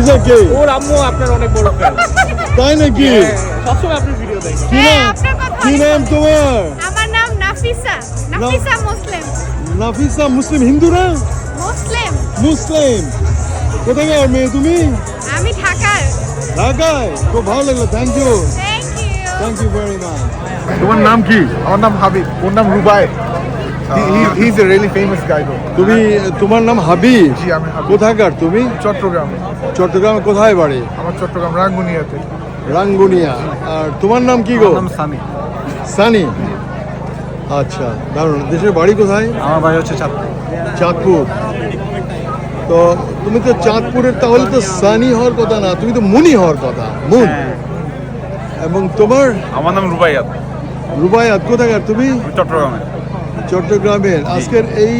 কে ওর আম্মু আপনার অনেক বড় ফ্যান তাই নাকি? সবসময় আপনার ভিডিও দেখে কি হ্যাঁ, নাম কি নাম তোমার? আমার নাম নাফিসা। নাফিসা মুসলিম। নাফিসা মুসলিম হিন্দু না? মুসলিম। মুসলিম। কোথাকার মেয়ে তুমি? আমি ঢাকার। ঢাকায়? খুব ভালো লাগল thank you thank you thank you very much তোমার নাম কি? আমার নাম হাবিব ওর নাম Rubai. He is a really famous guy though তুমি তোমার নাম হাবিব? জি, আমি হাবিব। কোথাকার তুমি? চট্টগ্রামে। চট্টগ্রামে কোথায় বাড়ি? আমার চট্টগ্রাম রাঙ্গুনিয়াতে। রাঙ্গুনিয়া। আর তোমার নাম কি গো? নাম সানি। সানি? আচ্ছা দারুণ। দেশের বাড়ি কোথায়? আমার ভাই হচ্ছে চাঁদপুর। চাঁদপুর। তো তুমি তো চাঁদপুরের তাহলে তো সানি হওয়ার কথা না তুমি তো মুনি হওয়ার কথা। মুন। এবং তোমার? আমার নাম রুবাইয়াত। রুবায়াত কোথাকার তুমি? চট্টগ্রামে। চট্টগ্রামের। আজকের এই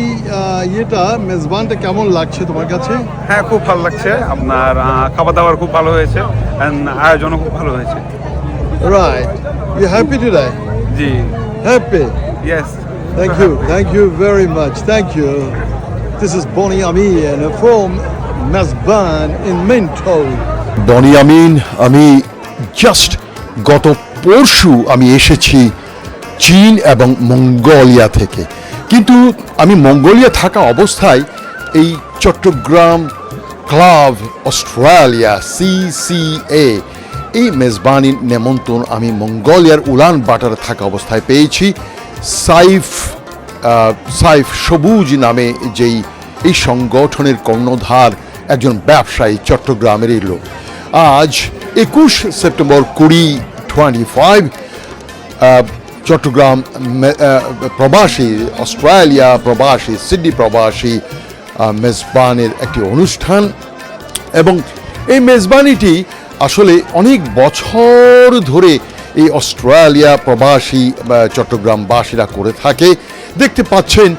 ইয়েটা মেজবানটা কেমন লাগছে তোমার কাছে? হ্যাঁ খুব ভালো লাগছে। আপনার খাবার দাবার খুব ভালো হয়েছে অ্যান্ড আয়োজনও খুব ভালো হয়েছে। Right you happy today G. Happy yes Thank you, thank you very much, thank you. This is Bonnie Amin from Mesban in Minto. Boni Amin আমি জাস্ট গত পরশু আমি এসেছি চীন এবং মঙ্গোলিয়া থেকে। কিন্তু আমি মঙ্গোলিয়া থাকা অবস্থায় এই চট্টগ্রাম ক্লাব অস্ট্রেলিয়া সিসিএ এই মেজবানির নেমন্তন্ন আমি মঙ্গোলিয়ার উলান বাটারে থাকা অবস্থায় পেয়েছি। সাইফ সাইফ সবুজ নামে যেই এই সংগঠনের কর্ণধার একজন ব্যবসায়ী চট্টগ্রামেরই লোক। আজ একুশ সেপ্টেম্বর কুড়ি, টোয়েন্টি ফাইভ চট্টগ্রাম প্রবাসী, অস্ট্রেলিয়া প্রবাসী, সিডনি প্রবাসী মেজবানের একটি অনুষ্ঠান। এবং এই মেজবানিটি আসলে অনেক বছর ধরে এই অস্ট্রেলিয়া প্রবাসী চট্টগ্রামবাসীরা করে থাকে। দেখতে পাচ্ছেন,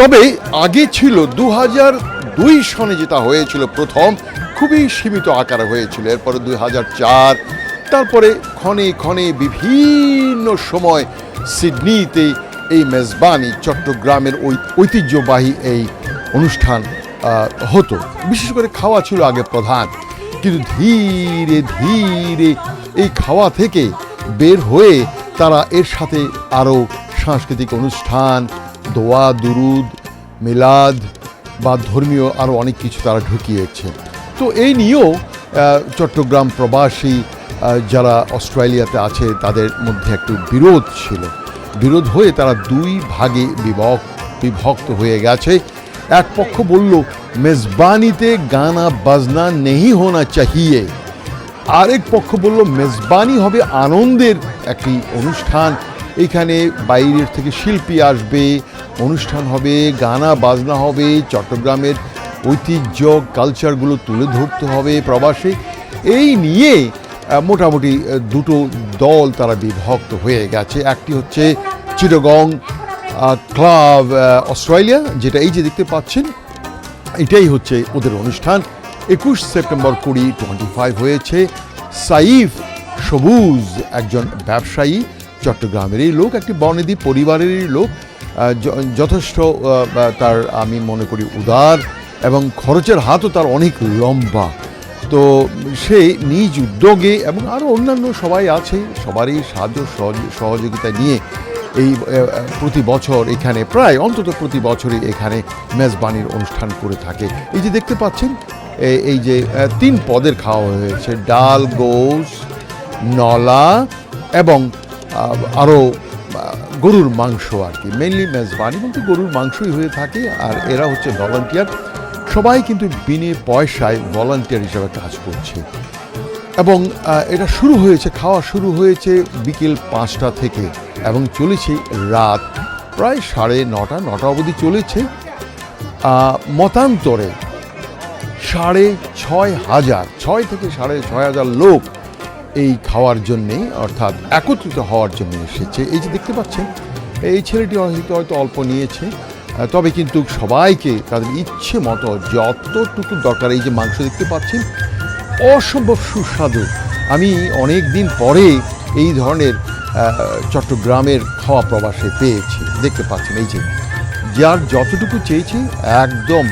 তবে আগে ছিল দু হাজার দুই সনে যেটা হয়েছিল প্রথম, খুবই সীমিত আকারে হয়েছিল। এরপরে দুই হাজার চার, তারপরে ক্ষণে ক্ষণে বিভিন্ন সময় সিডনিতে এই মেজবানি চট্টগ্রামের ওই ঐতিহ্যবাহী এই অনুষ্ঠান হতো। বিশেষ করে খাওয়া ছিল আগে প্রধান। কিন্তু ধীরে ধীরে এই খাওয়া থেকে বের হয়ে তারা এর সাথে আরও সাংস্কৃতিক অনুষ্ঠান, দোয়া, দুরুদ, মিলাদ বা ধর্মীয় আরও অনেক কিছু তারা ঢুকিয়েছে। তো এই নিয়েও চট্টগ্রাম প্রবাসী যারা অস্ট্রেলিয়াতে আছে, তাদের মধ্যে একটু বিরোধ ছিল। বিরোধ হয়ে তারা দুই ভাগে বিভক্ত বিভক্ত হয়ে গেছে। এক পক্ষ বলল, মেজবানিতে গানা বাজনা নেই হোনা চাহিয়ে। আরেক পক্ষ বলল, মেজবানি হবে আনন্দের একটি অনুষ্ঠান। এখানে বাইরের থেকে শিল্পী আসবে, অনুষ্ঠান হবে, গানা বাজনা হবে, চট্টগ্রামের ঐতিহ্য কালচারগুলো তুলে ধরতে হবে প্রবাসে। এই নিয়ে মোটামুটি দুটো দল তারা বিভক্ত হয়ে গেছে। একটি হচ্ছে আহ, ক্লাব অস্ট্রেলিয়া যেটা এই যে দেখতে পাচ্ছেন এটাই হচ্ছে ওদের অনুষ্ঠান। একুশ সেপ্টেম্বর কুড়ি টোয়েন্টি ফাইভ হয়েছে। সাইফ সবুজ একজন ব্যবসায়ী চট্টগ্রামেরই লোক একটি বনেদি পরিবারেরই লোক যথেষ্ট তার আমি মনে করি উদার এবং খরচের হাতও তার অনেক লম্বা। তো সে নিজ উদ্যোগে এবং আরও অন্যান্য সবাই আছে, সবারই সাহায্য সহযোগিতা নিয়ে এই প্রতি বছর এখানে, প্রায় অন্তত প্রতি বছরই এখানে মেজবানির অনুষ্ঠান করে থাকে। এই যে দেখতে পাচ্ছেন এই যে তিন পদের খাওয়া হয়েছে, ডাল গোস নলা এবং আরও গরুর মাংস আর কি। মেনলি মেজবানি বলতে গরুর মাংসই হয়ে থাকে আর এরা হচ্ছে ভলান্টিয়ার সবাই কিন্তু বিনে পয়সায় ভলান্টিয়ার হিসাবে কাজ করছে। এবং এটা শুরু হয়েছে, খাওয়া শুরু হয়েছে বিকেল পাঁচটা থেকে এবং চলেছে রাত প্রায় সাড়ে নটা নটা অবধি চলেছে। মতান্তরে সাড়ে ছয় হাজার, ছয় থেকে সাড়ে ছয় হাজার লোক এই খাওয়ার জন্যে, অর্থাৎ একত্রিত হওয়ার জন্য এসেছে। এই যে দেখতে পাচ্ছেন, এই ছেলেটি হয়তো হয়তো অল্প নিয়েছে। তবে কিন্তু সবাইকে তাদের ইচ্ছে মতো যতটুকু দরকার, এই যে মাংস দেখতে পাচ্ছেন, অসম্ভব সুস্বাদু। আমি অনেক দিন পরে এই ধরনের চট্টগ্রামের খাওয়া প্রবাসে পেয়েছি, দেখতে পাচ্ছেন এই যে। যার যতটুকু চেয়েছি, একদম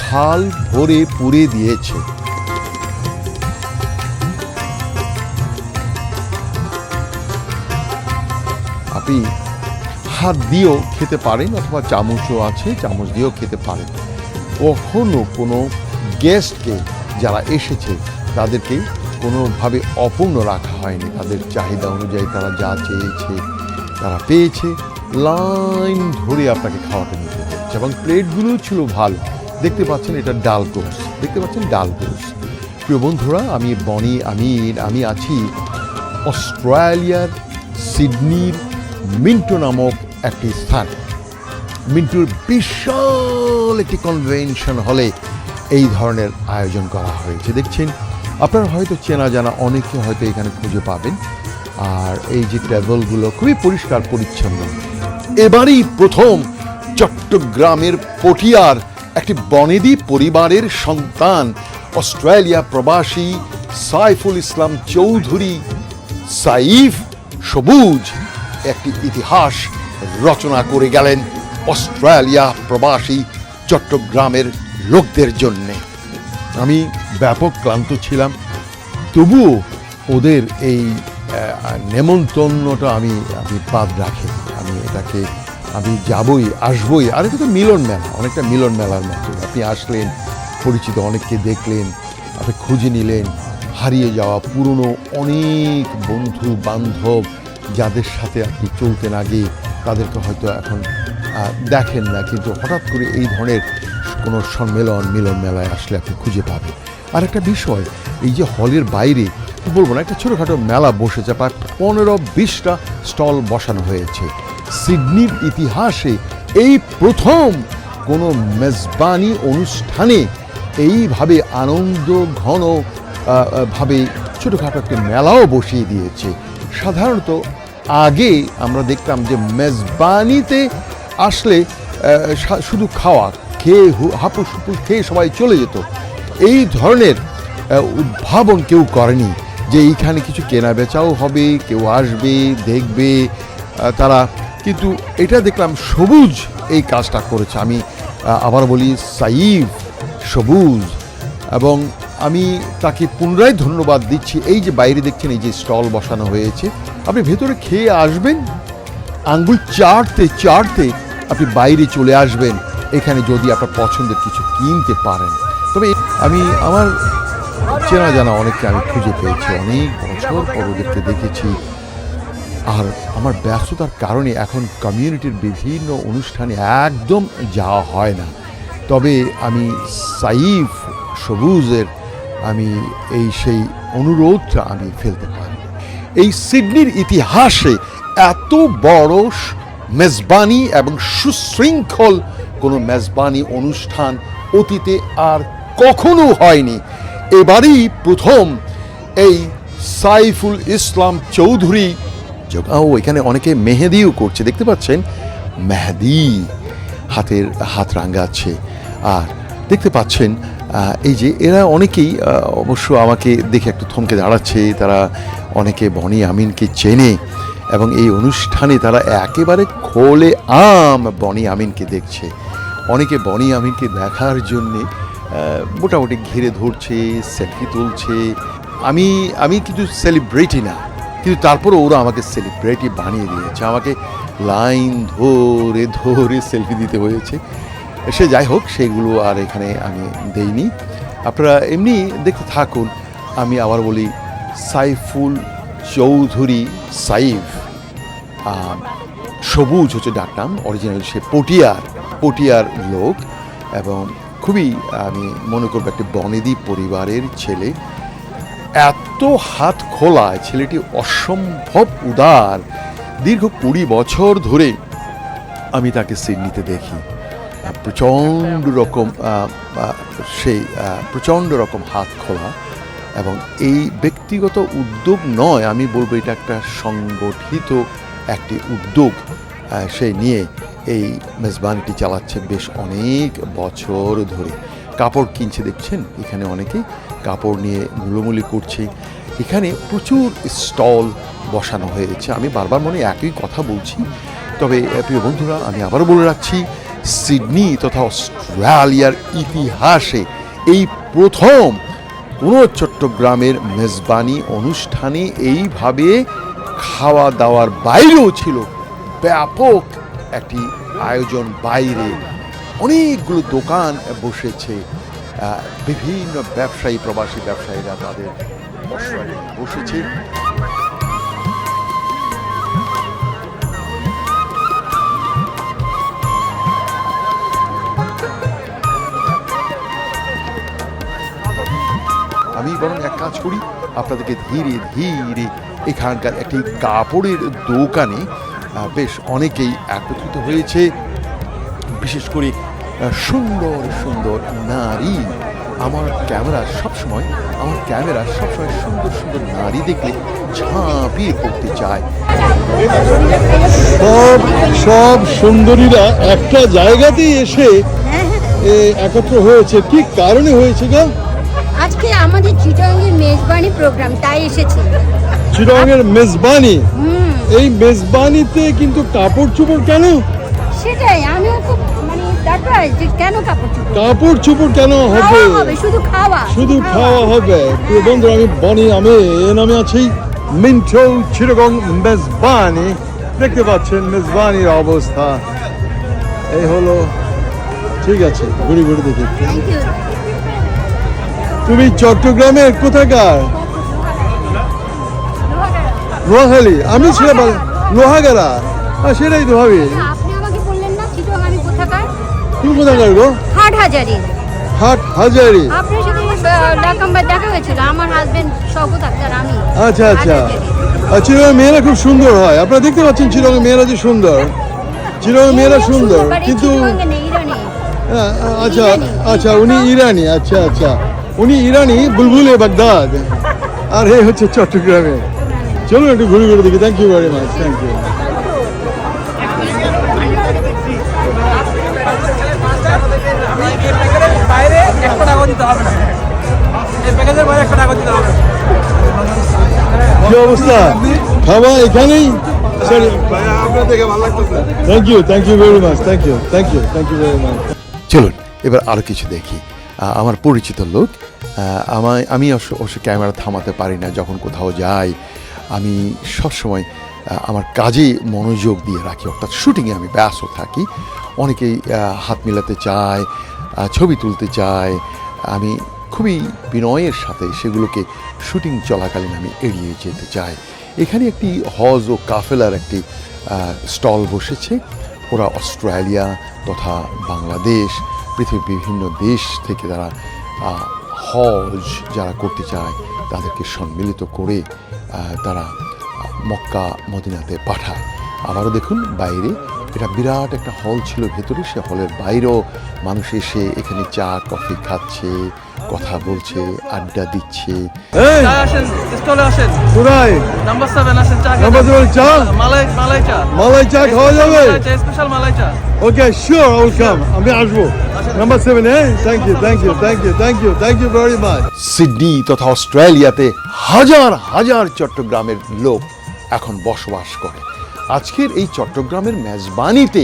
থাল ভরে পুড়ে দিয়েছে। আপনি হাত দিয়েও খেতে পারেন অথবা চামচও আছে, চামচ দিয়েও খেতে পারেন। কখনো কোনো গেস্টকে যারা এসেছে, তাদেরকে কোনোভাবে অপূর্ণ রাখা হয়নি। তাদের চাহিদা অনুযায়ী তারা যা চেয়েছে, তারা পেয়েছে। লাইন ধরে আপনাকে খাওয়াটা নিতে হচ্ছে এবং প্লেটগুলো ছিল ভালো। দেখতে পাচ্ছেন এটা ডাল গোস দেখতে পাচ্ছেন ডাল গোস প্রিয় বন্ধুরা, আমি বনি আমির, আমি আছি অস্ট্রেলিয়ার সিডনির মিন্টো নামক একটি স্থান। মিন্টুর বিশাল একটি কনভেনশন হলে এই ধরনের আয়োজন করা হয়েছে। দেখছেন, আপনারা হয়তো চেনা জানা অনেকে হয়তো এখানে খুঁজে পাবেন। আর এই যে টেবলগুলো খুবই পরিষ্কার, পরিচ্ছন্ন। এবারই প্রথম চট্টগ্রামের পটিয়ার একটি বনেদি পরিবারের সন্তান, অস্ট্রেলিয়া প্রবাসী সাইফুল ইসলাম চৌধুরী সাইফ সবুজ, একটি ইতিহাস রচনা করে গেলেন অস্ট্রেলিয়া প্রবাসী চট্টগ্রামের লোকদের জন্যে। আমি ব্যাপক ক্লান্ত ছিলাম। তবুও ওদের এই নেমন্তন্নটা আমি আমি বাদ রাখি আমি এটাকে, আমি যাবই, আসবই। আর এটা তো মিলন মেলা, অনেকটা মিলন মেলার মতো। আপনি আসলেন, পরিচিত অনেককে দেখলেন, আপনি খুঁজে নিলেন, হারিয়ে যাওয়া পুরনো অনেক বন্ধু বান্ধব যাদের সাথে আপনি চলতেন আগে। তাদেরকে হয়তো এখন দেখেন না, কিন্তু হঠাৎ করে এই ধরনের কোনো সম্মেলন, মিলন মেলায় আসলে আপনি খুঁজে পাবেন। আর একটা বিষয়, এই যে হলের বাইরে বলব না, একটা ছোটোখাটো মেলা বসেছে, প্রায় পনেরো বিশটা স্টল বসানো হয়েছে। সিডনির ইতিহাসে এই প্রথম কোনো মেজবানি অনুষ্ঠানে এইভাবে আনন্দ ঘন ভাবে ছোটোখাটো একটি মেলাও বসিয়ে দিয়েছে। সাধারণত আগে আমরা দেখতাম যে মেজবানিতে আসলে শুধু খাওয়া, খেয়ে হাপুস হুপুস খেয়ে সবাই চলে যেত। এই ধরনের উদ্ভাবন কেউ করেনি যে এইখানে কিছু কেনা বেচাও হবে, কেউ আসবে, দেখবে তারা। কিন্তু এটা দেখলাম সবুজ এই কাজটা করেছে। আমি আবার বলি সাইফ, সবুজ। এবং আমি তাকে পুনরায় ধন্যবাদ দিচ্ছি। এই যে বাইরে দেখছেন, এই যে স্টল বসানো হয়েছে আপনি ভেতরে খেয়ে আসবেন, আঙ্গুল চাটতে চাটতে আপনি বাইরে চলে আসবেন, এখানে যদি আপনার পছন্দের কিছু কিনতে পারেন। তবে আমি, আমার চেনা জানা অনেককে আমি খুঁজে পেয়েছি, অনেক বছর পর ওদেরকে দেখেছি। আর আমার ব্যস্ততার কারণে এখন কমিউনিটির বিভিন্ন অনুষ্ঠানে একদম যাওয়া হয় না। তবে আমি সাইফ সবুজের, আমি এই সেই অনুরোধটা আমি ফেলতে পারি। এই সিডনির ইতিহাসে এত বড় মেজবানি এবং সুশৃঙ্খল কোনো মেজবানি অনুষ্ঠান অতীতে আর কখনো হয়নি। এবারই প্রথম এই সাইফুল ইসলাম চৌধুরী ও এখানে অনেকে মেহেদিও করছে, দেখতে পাচ্ছেন? মেহেদি, হাতের, হাত রাঙ্গাচ্ছে আর দেখতে পাচ্ছেন এই যে এরা অনেকেই অবশ্য আমাকে দেখে একটু থমকে দাঁড়াচ্ছে, তারা অনেকে বনি আমিনকে চেনে এবং এই অনুষ্ঠানে তারা একেবারে খোলে আম বনি আমিনকে দেখছে। অনেকে বনি আমিনকে দেখার জন্যে মোটামুটি ঘিরে ধরছে, সেলফি তুলছে। আমি আমি কিন্তু সেলিব্রিটি না, কিন্তু তারপরে ওরা আমাকে সেলিব্রিটি বানিয়ে দিয়েছে। আমাকে লাইন ধরে ধরে সেলফি দিতে হয়েছে। সে যাই হোক, সেগুলো আর এখানে আমি দেইনি। আপনারা এমনি দেখতে থাকুন, আমি আবার বলি সাইফুল চৌধুরী সাইফ সবুজ হচ্ছে ডাকনাম অরিজিনাল সে পটিয়ার পটিয়ার লোক এবং খুবই, আমি মনে করব, একটি বনেদি পরিবারের ছেলে। এত হাত খোলা ছেলেটি অসম্ভব উদার। দীর্ঘ কুড়ি বছর ধরে আমি তাকে সিডনিতে দেখি। প্রচণ্ড রকম সেই প্রচণ্ড রকম হাত খোলা। এবং এই ব্যক্তিগত উদ্যোগ নয়, আমি বলব এটা একটা সংগঠিত একটি উদ্যোগ সে নিয়ে এই মেজবানিটি চালাচ্ছে বেশ অনেক বছর ধরে। কাপড় কিনছে, দেখছেন? এখানে অনেকে কাপড় নিয়ে মুলোমুলি করছে। এখানে প্রচুর স্টল বসানো হয়েছে। আমি বারবার মনে একই কথা বলছি। তবে প্রিয় বন্ধুরা, আমি আবারও বলে রাখছি, সিডনি তথা অস্ট্রেলিয়ার ইতিহাসে এই প্রথম কোনো চট্টগ্রামের মেজবানি অনুষ্ঠানে এইভাবে খাওয়া দাওয়ার বাইরেও ছিল ব্যাপক একটি আয়োজন বাইরে। অনেকগুলো দোকান বসেছে। বিভিন্ন ব্যবসায়ী, প্রবাসী ব্যবসায়ীরা তাদের বসেছে। আমি বরং এক কাজ করি আপনাদেরকে ধীরে ধীরে এখানকার একটি কাপড়ের দোকানে বেশ অনেকেই একত্রিত হয়েছে। বিশেষ করে সুন্দর সুন্দর নারী। আমার ক্যামেরা সবসময় আমার ক্যামেরা সবসময় সুন্দর সুন্দর নারী দেখলে ঝাঁপিয়ে পড়তে চায়। সব সব সুন্দরীরা একটা জায়গাতেই এসে একত্র হয়েছে। কি কারণে হয়েছে গা? আজকে আমাদের চিটঙ্গের মেজবানি প্রোগ্রাম তাই এসেছি। চিরঙের মেজবানি? এই মেজবানিতে কিন্তু কাপড় চোপড় কেন? সেটাই আমিও খুব মানে সারপ্রাইজ যে কেন কাপড় চোপড়? কাপড় চোপড় কেন হবে? শুধু খাওয়া শুধু খাওয়া। হবে। প্রিয় বন্ধু আমি বনি আমি এ নামে আছি মিন্টো চিরগং মেজবানি। দেখতে পাচ্ছেন মেজবানির অবস্থা। এই হলো ঠিক আছে ঘুরে ঘুরে দেখি। থ্যাংক ইউ তুমি চট্টগ্রামের কোথাকার? নোয়াখালী। আমি ছিলাম লোহাগাড়া হ্যাঁ সেটাই তো ভাবি। তুমি কোথাকার গো? হাট হাজারি। হাট হাজারি। আপনার সাথে ডাকাম্বার দেখা হয়েছিল আমার হাজবেন্ড শওকত আক্তার আমি। আচ্ছা আচ্ছা। চিরঙের মেয়েরা খুব সুন্দর হয়। আপনারা দেখতে পাচ্ছেন চিরঙের মেয়েরা যে সুন্দর। চিরঙের মেয়েরা সুন্দর। কিন্তু। হ্যাঁ, আচ্ছা আচ্ছা উনি ইরানি। আচ্ছা আচ্ছা। উনি ইরানি বুলবুলে বাগদাদ। আর এই হচ্ছে চট্টগ্রামে। চলুন একটু ঘুরে ঘুরে দেখি। Thank you very much thank you কি অবস্থা? খাওয়া এখানেই? Thank you you much thank you thank you thank you much চলুন, এবার আরও কিছু দেখি। আমার পরিচিত লোক আমায় আমি অবশ্য ক্যামেরা থামাতে পারি না যখন কোথাও যাই। আমি সবসময় আমার কাজে মনোযোগ দিয়ে রাখি। অর্থাৎ শুটিংয়ে আমি ব্যস্ত থাকি। অনেকেই হাত মেলাতে চায় ছবি তুলতে চায়। আমি খুবই বিনয়ের সাথে সেগুলোকে শুটিং চলাকালীন আমি এড়িয়ে যেতে চাই। এখানে একটি হজ ও কাফেলার একটি স্টল বসেছে। ওরা অস্ট্রেলিয়া তথা বাংলাদেশ, পৃথিবীর বিভিন্ন দেশ থেকে তারা হজ যারা করতে চায় তাদেরকে সম্মিলিত করে তারা মক্কা মদিনাতে পাঠায়। আবারও দেখুন বাইরে এটা বিরাট একটা হল ছিল ভেতরে সে হলের বাইরেও মানুষ এসে এখানে চা কফি খাচ্ছে কথা বলছে আড্ডা দিচ্ছে। মালাই চা। খাওয়া যাবে? স্পেশাল মালাই চা। Okay sure I will come আমি আসব নাম্বার সেভেন হ্যাঁ thank you thank you thank you thank you thank you very much Sydney তথা অস্ট্রেলিয়াতে হাজার হাজার চট্টগ্রামের লোক এখন বসবাস করে। আজকের এই চট্টগ্রামের মেজবানিতে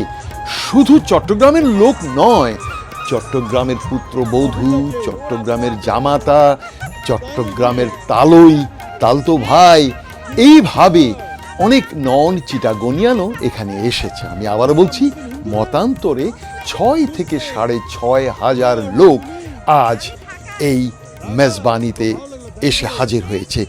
শুধু চট্টগ্রামের লোক নয়, চট্টগ্রামের পুত্রবধূ, চট্টগ্রামের জামাতা, চট্টগ্রামের তালই, তালতো ভাই, এইভাবে অনেক নন চিটাগনিয়ানও এখানে এসেছে। আমি আবারও বলছি মতান্তরে ছয় থেকে সাড়ে ছয় হাজার লোক আজ এই মেজবানিতে এসে হাজির হয়েছে।